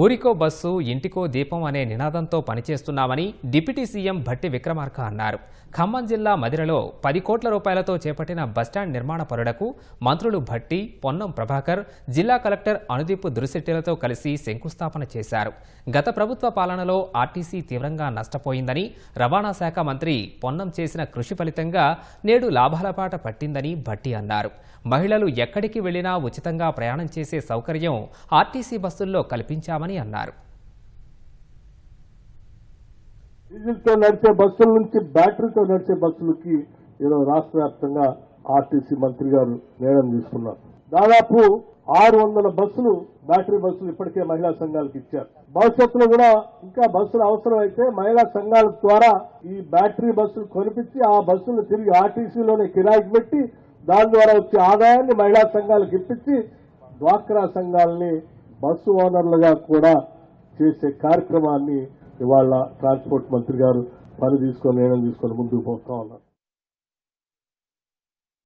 ఊరికో బస్సు ఇంటికో దీపం అనే నినాదంతో పనిచేస్తున్నామని డిప్యూటీ సీఎం భట్టి విక్రమార్క అన్నారు. ఖమ్మం జిల్లా మదిరలో పది కోట్ల రూపాయలతో చేపట్టిన బస్టాండ్ నిర్మాణ పనులకు మంత్రులు భట్టి పొన్నం ప్రభాకర్ జిల్లా కలెక్టర్ అనుదీప్ దురిశెట్టిలతో కలిసి శంకుస్థాపన చేశారు. గత ప్రభుత్వ పాలనలో ఆర్టీసీ తీవ్రంగా నష్టపోయిందని రవాణా శాఖ మంత్రి పొన్నం చేసిన కృషి ఫలితంగా నేడు లాభాల బాట పట్టిందని భట్టి అన్నారు. మహిళలు ఎక్కడికి వెళ్ళినా ఉచితంగా ప్రయాణం చేసే సౌకర్యం ఆర్టీసీ బస్సుల్లో కల్పించామని అన్నారు. డీజిల్తో నడిచే బస్సుల నుంచి బ్యాటరీతో నడిచే బస్సులకి ఈరోజు రాష్ట్ర వ్యాప్తంగా ఆర్టీసీ మంత్రి గారు నిర్ణయం తీసుకున్నారు. దాదాపు ఆరు వందల బస్సులు బ్యాటరీ బస్సులు ఇప్పటికే మహిళా సంఘాలకు ఇచ్చారు. భవిష్యత్తులో కూడా ఇంకా బస్సులు అవసరం అయితే మహిళా సంఘాల ద్వారా ఈ బ్యాటరీ బస్సులు కొనిపించి ఆ బస్సులు తిరిగి ఆర్టీసీలోనే కిరాయికి పెట్టి దాని ద్వారా వచ్చే ఆదాయాన్ని మహిళా సంఘాలకు ఇప్పించి డ్వాక్రా సంఘాలని బస్సు ఓనర్లుగా కూడా చేసే కార్యక్రమాన్ని ఇవాళ ట్రాన్స్పోర్ట్ మంత్రి గారు పని తీసుకొని నిర్ణయం తీసుకొని ముందుకు పోతా ఉన్నారు.